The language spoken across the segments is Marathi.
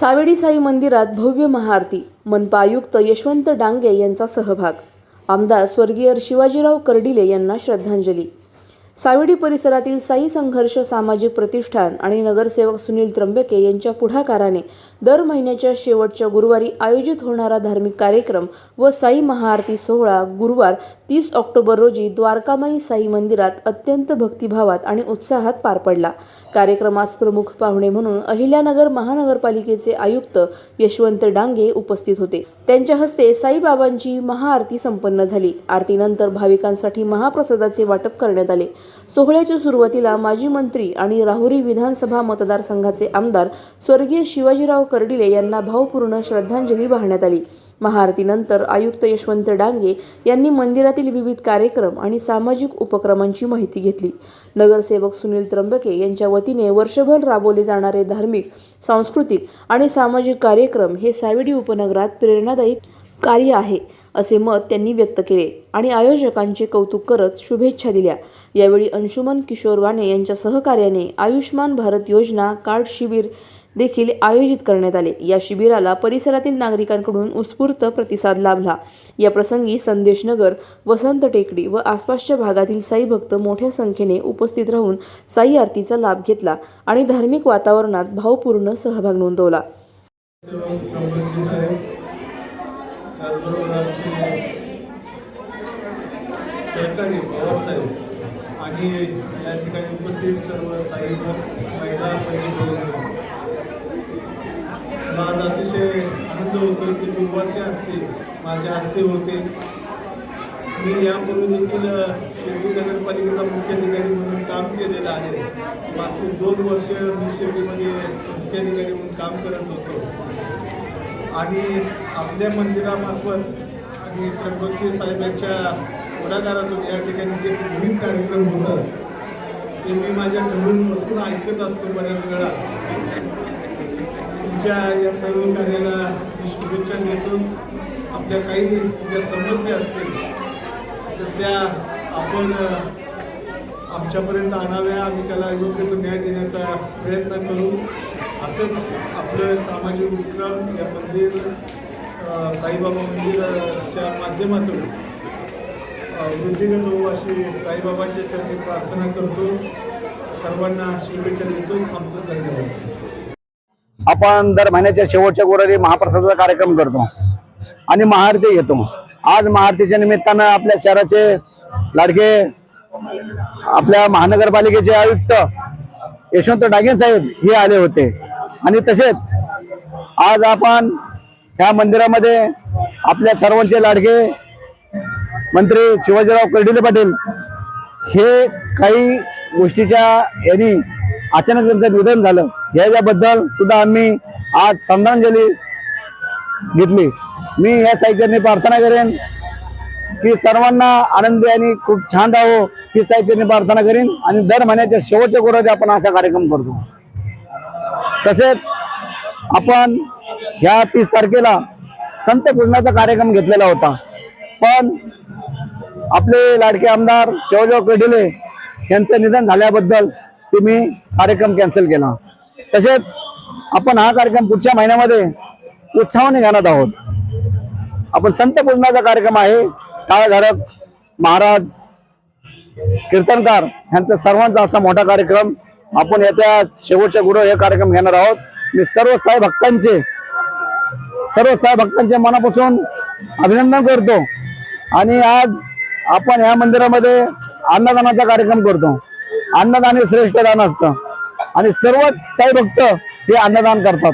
सावेडी साई मंदिरात भव्य महाआरती मनपा आयुक्त यशवंत डांगे यांचा सहभाग. आमदार स्वर्गीय शिवाजीराव कर्डिले यांना श्रद्धांजली. सावेडी परिसरातील साई संघर्ष सामाजिक प्रतिष्ठान आणि नगरसेवक सुनील त्र्यंबके यांच्या पुढाकाराने दर महिन्याच्या शेवटच्या गुरुवारी आयोजित होणारा धार्मिक कार्यक्रम व साई महाआरती सोहळा गुरुवार तीस ऑक्टोबर रोजी द्वारकामाई साई मंदिरात अत्यंत भक्तिभावात आणि उत्साहात पार पडला. कार्यक्रमास प्रमुख पाहुणे म्हणून अहिल्यानगर महानगरपालिकेचे आयुक्त यशवंत डांगे उपस्थित होते. त्यांच्या हस्ते साईबाबांची महाआरती संपन्न झाली. आरतीनंतर भाविकांसाठी महाप्रसादाचे वाटप करण्यात आले. सोहळ्याच्या सुरुवातीला माजी मंत्री आणि राहुरी विधानसभा मतदारसंघाचे आमदार स्वर्गीय शिवाजीराव कर्डिले यांना भावपूर्ण श्रद्धांजली वाहण्यात आली. महाआरतीनंतर आयुक्त यशवंत डांगे यांनी मंदिरातील विविध कार्यक्रम आणि सामाजिक उपक्रमांची माहिती घेतली. नगरसेवक सुनील त्र्यंबके यांच्या वतीने वर्षभर राबवले जाणारे धार्मिक सांस्कृतिक आणि सामाजिक कार्यक्रम हे सावेडी उपनगरात प्रेरणादायी कार्य आहे असे मत त्यांनी व्यक्त केले आणि आयोजकांचे कौतुक करत शुभेच्छा दिल्या. यावेळी अंशुमन किशोर वाणे यांच्या सहकार्याने आयुष्मान भारत योजना कार्ड शिबिर देखील आयोजित करण्यात आले. या शिबिराला परिसरातील नागरिकांकडून उत्स्फूर्त प्रतिसाद लाभला. या प्रसंगी संदेश नगर वसंत टेकडी व आसपासच्या भागातील साई भक्त मोठ्या संख्येने उपस्थित राहून साई आरतीचा लाभ घेतला आणि धार्मिक वातावरणात भावपूर्ण सहभाग नोंदवला. सहकारी आणि या ठिकाणी उपस्थित सर्व साई महिला बहिणी अतिशय आनंद होतो की गुरुवारच्या हस्ते माझ्या हस्ते होते. मी यापूर्वी देखील शिर्डी नगरपालिकेचा मुख्याधिकारी म्हणून काम केलेलं आहे. मागचे दोन वर्ष मी शिर्डीमध्ये मुख्याधिकारी म्हणून काम करत होतो. आणि आपल्या मंदिरामार्फत आणि त्र्यंबकजी साहेबांच्या पुढाकारातून या ठिकाणी जे नवीन कार्यक्रम होतात ते मी माझ्या घरून बसून ऐकत असतो बऱ्याच वेळा. तुमच्या या सर्व कार्याला मी शुभेच्छा देतो. आपल्या काही ज्या समस्या असतील तर त्या आपण आमच्यापर्यंत आणाव्या. आणि त्याला योग्य तो न्याय देण्याचा प्रयत्न करू. असंच आपलं सामाजिक उपक्रम या मंदिर साईबाबा मंदिराच्या माध्यमातून वृद्धिगत होऊ अशी साईबाबांच्या चरणी प्रार्थना करतो. सर्वांना शुभेच्छा देतो. आमचं धन्यवाद. आपण दर महिन्याच्या शेवटच्या गुरुवारी महाप्रसादाचा कार्यक्रम करतो आणि महाआरती घेतो. आज महाआरतीच्या निमित्तानं आपल्या शहराचे लाडके आपल्या महानगरपालिकेचे आयुक्त यशवंत डागे साहेब हे आले होते. आणि तसेच आज आपण ह्या मंदिरामध्ये आपल्या सर्वांचे लाडके मंत्री शिवाजीराव कर्डिले पाटील हे काही गोष्टीच्या यांनी अचानक त्यांचं निधन झालं. याच्याबद्दल सुद्धा आम्ही आज श्रद्धांजली घेतली. मी या साईचरणी प्रार्थना करेन की सर्वांना आनंदी आणि खूप छान राहो. ही साईचरणी प्रार्थना करेन आणि दर महिन्याच्या शेवटच्या गुरुवारी आपण असा कार्यक्रम करतो. तसेच आपण ह्या तीस तारखेला संत पूजनाचा कार्यक्रम घेतलेला होता. पण आपले लाडके आमदार शिवराव कडिले यांचं निधन झाल्याबद्दल तुम्ही कार्यक्रम कॅन्सल केला. तसेच आपण हा कार्यक्रम पुढच्या महिन्यामध्ये उत्साहाने घेणार आहोत. आपण संत पूजनाचा कार्यक्रम आहे. टाळधारक महाराज कीर्तनकार यांचा सर्वांचा असा मोठा कार्यक्रम आपण येत्या शेवटच्या गुरु हे कार्यक्रम घेणार आहोत. मी सर्व साई भक्तांचे सर्व साई भक्तांचे मनापासून अभिनंदन करतो. आणि आज आपण या मंदिरामध्ये अन्नदानाचा कार्यक्रम करतो. अन्नदान हे श्रेष्ठ दान असतं. आणि सर्वच साई भक्त हे अन्नदान करतात.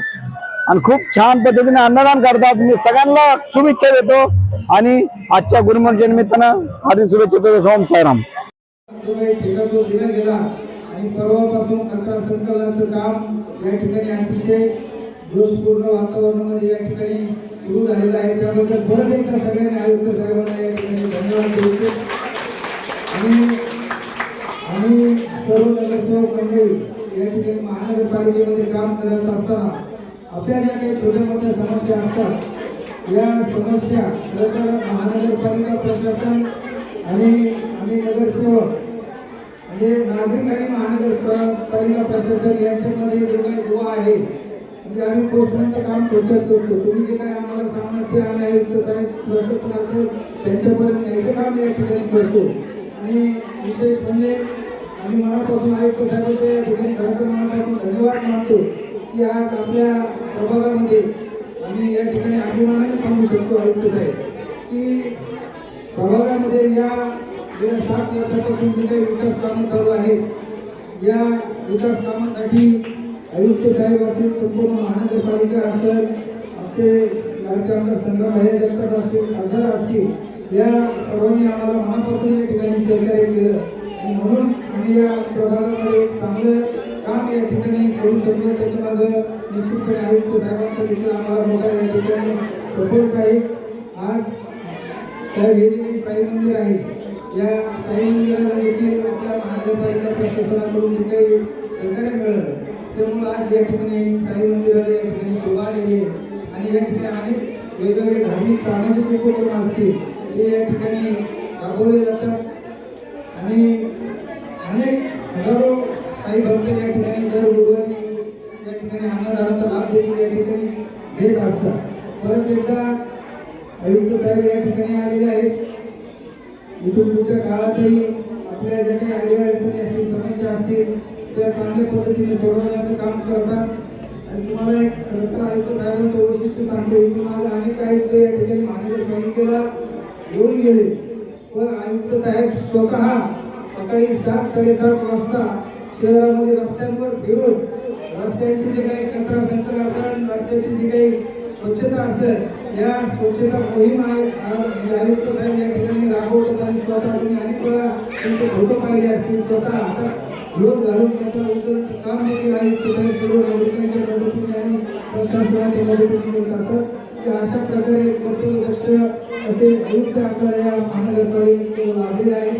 आणि खूप छान पद्धतीने अन्नदान करतात. मी सगळ्यांना शुभेच्छा देतो. आणि आजच्या गुरुमंच्या निमित्तानं हार्दिक शुभेच्छा देतो. सोम सायराम आणि परवापासून कचरा संकलनाचं काम या ठिकाणी अतिशय दोषपूर्ण वातावरणामध्ये या ठिकाणी सुरू झालेलं आहे. त्याबद्दल परत एकदा सगळ्यांनी आयुक्त साहेबांना या ठिकाणी धन्यवाद देतो. आणि आणि नगरसेवक मंडळी या ठिकाणी महानगरपालिकेमध्ये काम करत असताना आपल्या ज्या काही छोट्या मोठ्या समस्या असतात या समस्या खरं तर महानगरपालिका प्रशासन आणि आम्ही नगरसेवक म्हणजे नागरिक आणि महानगरपालिका प्रशासन यांच्यामध्ये जो काही दुवा आहे म्हणजे आम्ही पोस्टमॅनचं काम थोडक्यात करतो. तुम्ही जे काही आम्हाला सांगणार ते आम्ही आयुक्त साहेब प्रशासन असेल त्यांच्यापर्यंत यायचं काम या ठिकाणी करतो. आणि विशेष म्हणजे आम्ही मनापासून आयुक्त साहेबांच्या या ठिकाणी खरं मनापासून धन्यवाद मानतो की आज आपल्या प्रभागामध्ये आम्ही या ठिकाणी अभिमानाने सांगू शकतो आयुक्त साहेब की प्रभागामध्ये या गेल्या सात वर्षापासून जे काही विकास कामं चालू आहेत या विकास कामासाठी आयुक्त साहेब असतील संपूर्ण महानगरपालिका असेल आमचे लाडके आमदार हे जगताप असतील खासदार असतील या सर्वांनी आम्हाला मनापासून या ठिकाणी सहकार्य केलं. आणि म्हणून मी या प्रभागामध्ये एक चांगलं काम या ठिकाणी करू शकलो. त्याच्यामागं निश्चितपणे आयुक्त साहेबांचा देखील आम्हाला मोठा या ठिकाणी सपोर्ट आहे. आज त्या हे साई मंदिर आहे. या साई मंदिराला देखील आपल्या महानगरपालिका प्रशासनाकडून जे काही सहकार्य मिळालं त्यामुळं आज या ठिकाणी साई मंदिराला या ठिकाणी शोभा आलेली आहे. आणि या ठिकाणी अनेक वेगवेगळे धार्मिक सामाजिक उपक्रम असतील ते या ठिकाणी राबवले जातात. आणि हजारो साई भक्त या ठिकाणी दर गुरुवारी या ठिकाणी अन्नदानाचा लाभ देखील या ठिकाणी घेत असतात. परत एकदा आयुक्त साहेब या ठिकाणी आलेले आहेत. इथून पुढच्या काळातही आपल्या ज्या काही अडीअडचणी असतील समस्या असतील त्या चांगल्या पद्धतीने सोडवण्याचं काम करतात. आणि तुम्हाला एक खरं तर आयुक्त साहेबांचं वैशिष्ट्य सांगतो. इथून माझे अनेक आयुक्त या ठिकाणी महानगरपालिकेला घेऊन गेले. पण आयुक्त साहेब स्वतः सकाळी सात साडेसात वाजता शहरामध्ये रस्त्यांवर फिरून रस्त्यांचे जे काही कचरा संकलन असेल रस्त्याची जी काही स्वच्छता असेल या स्वच्छता मोहीम आयुक्त साहेब या ठिकाणी राबवत आणि स्वतः तुम्ही अनेक वेळा त्यांचे फोटो पाहिले असतील स्वतः. आता लोक घालून कचरा उचलण्याचं काम देखील आयुक्त साहेब सर्व नागरिकांच्या मदतीने आणि प्रशासनाच्या मदतीने करत असतात. की अशा प्रकारे कर्तव्यदक्ष असे आयुक्त आपल्याला या महानगरपालिकेत लाभलेले आहेत.